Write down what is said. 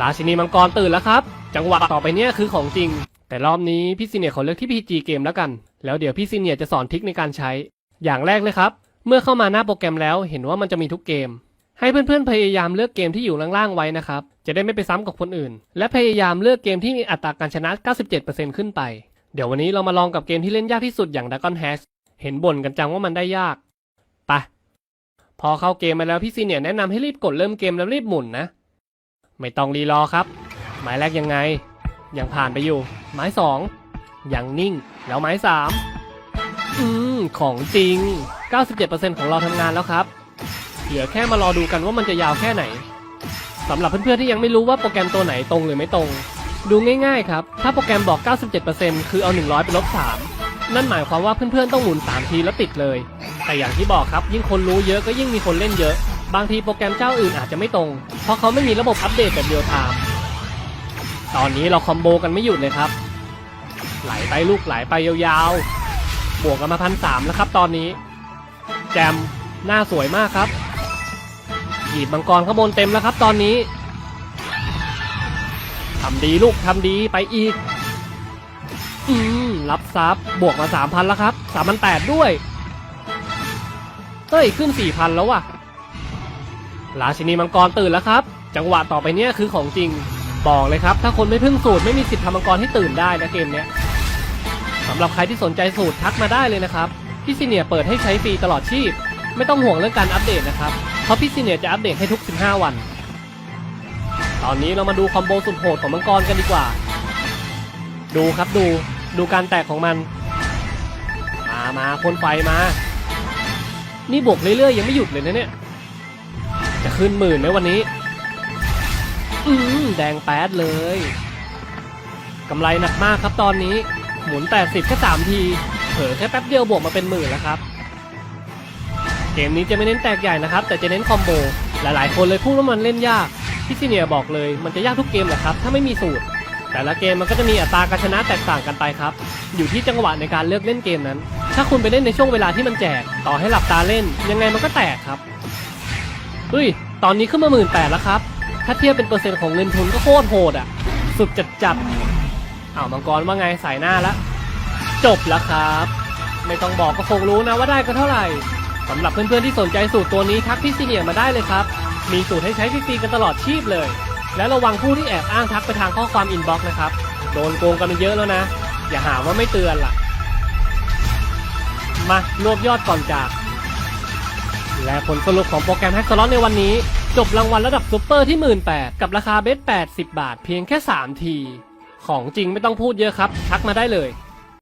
ราชินีมังกรตื่นแล้วครับ จังหวะต่อไปเนี้ยคือของจริง แต่รอบนี้พี่ซีเนียร์ขอเลือกที่พีจีเกมแล้วกัน แล้วเดี๋ยวพี่ซีเนียร์จะสอนทิคในการใช้ อย่างแรกเลยครับ เมื่อเข้ามาหน้าโปรแกรมแล้วเห็นว่ามันจะมีทุกเกม ให้เพื่อนๆพยายามเลือกเกมที่อยู่ล่างๆไว้นะครับ จะได้ไม่ไปซ้ำกับคนอื่น และพยายามเลือกเกมที่มีอัตราการชนะ 97%ขึ้นไป เดี๋ยววันนี้เรามาลองกับเกมที่เล่นยากที่สุดอย่าง Dragon Hash เห็นบ่นกันจังว่ามันได้ยากไปพอเข้าเกมมาแล้วพี่ซีเนียร์แนะนำให้รีบกดเริ่มเกมแล้วรีบหมุนนะ ไม่ต้องรีรอครับ หมายแรกยังไง ยังผ่านไปอยู่ หมายสองยังนิ่ง แล้วหมายสามอืม ของจริง 97%ของเราทำงานแล้วครับ เหลือแค่มารอดูกันว่ามันจะยาวแค่ไหนสำหรับเพื่อนๆที่ยังไม่รู้ว่าโปรแกรมตัวไหนตรงหรือไม่ตรง ดูง่ายๆครับ ถ้าโปรแกรมบอก 97%คือเอา 100 ไปลบ 3 นั่นหมายความว่าเพื่อนๆต้องหมุน 3 ทีแล้วติดเลย แต่อย่างที่บอกครับยิ่งคนรู้เยอะก็ยิ่งมีคนเล่นเยอะ บางทีโปรแกรมเจ้าอื่นอาจจะไม่ตรง เพราะเขาไม่มีระบบอัปเดตแบบเดียวทามตอนนี้เราคอมโบกันไม่หยุดเลยครับ ไหลไปลูกไหลไปยาวๆ บวกกันมาพันสามแล้วครับตอนนี้ แจมหน้าสวยมากครับหยิบมังกรข้างบนเต็มแล้วครับตอนนี้ทำดีลูกทำดีไปอีก อืมรับซับบวกมาสามพันแล้วครับสามพันแปดด้วย เฮ้ยขึ้นสี่พันแล้วว่ะ ราชินีมังกรตื่นแล้วครับ จังหวะต่อไปเนี้ยคือของจริงบอกเลยครับ ถ้าคนไม่พึ่งสูตรไม่มีสิทธิ์ทำมังกรให้ตื่นได้นะเกมเนี้ยสำหรับใครที่สนใจสูตรทักมาได้เลยนะครับพี่ซีเนียเปิดให้ใช้ฟรีตลอดชีพ ไม่ต้องห่วงเรื่องการอัปเดตนะครับเพราะพี่ซีเนียจะอัปเดตให้ทุก 15 วัน ตอนนี้เรามาดูคอมโบสุดโหดของมังกรกันดีกว่า ดูครับดูดูการแตกของมัน มามาพ่นไฟมา นี่บวกเรื่อยๆยังไม่หยุดเลยนะเนี่ย จะขึ้นหมื่นไหมวันนี้ อืมแดงแป๊ดเลยกำไรหนักมากครับตอนนี้ หมุน80แค่3ที เผลอแค่แป๊บเดียวบวกมาเป็นหมื่นแล้วครับ เกมนี้จะไม่เน้นแตกใหญ่นะครับ แต่จะเน้นคอมโบ หลายๆ คนเลยพูดว่ามันเล่นยาก พี่ซีเนียบอกเลยมันจะยากทุกเกมแหละครับ ถ้าไม่มีสูตร แต่ละเกมมันก็จะมีอัตราการชนะแตกต่างกันไปครับ อยู่ที่จังหวะในการเลือกเล่นเกมนั้น ถ้าคุณไปเล่นในช่วงเวลาที่มันแจก ต่อให้หลับตาเล่น ยังไงมันก็แตกครับ เฮ้ย ตอนนี้ขึ้นมาหมื่นแปดแล้วครับ ถ้าเทียบเป็นเปอร์เซ็นต์ของเงินทุนก็โคตรโหดอะ สุดจัดจัดอ้าวมังกรว่าไงสายหน้าล้วจบแล้วครับ ไม่ต้องบอกก็คงรู้นะว่าได้ก็เท่าไหร่สำหรับเพื่อนๆที่สนใจสูตรตัวนี้ทักพี่ซีเนียมาได้เลยครับ มีสูตรให้ใช้ฟรีๆกันตลอดชีพเลย และระวังผู้ที่แอบอ้างทักไปทางข้อความอินบ็อกซ์นะครับ โดนโกงกันเยอะแล้วนะ อย่าหาว่าไม่เตือนล่ะ มารวบยอดก่อนจาก และผลสรุปของโปรแกรมแฮกสล็อตในวันนี้ จบรางวัลระดับซูเปอร์ที่ 1 8ื่นกับราคาเบส80 บาท เพียงแค่ 3 ที ของจริงไม่ต้องพูดเยอะครับ ทักมาได้เลย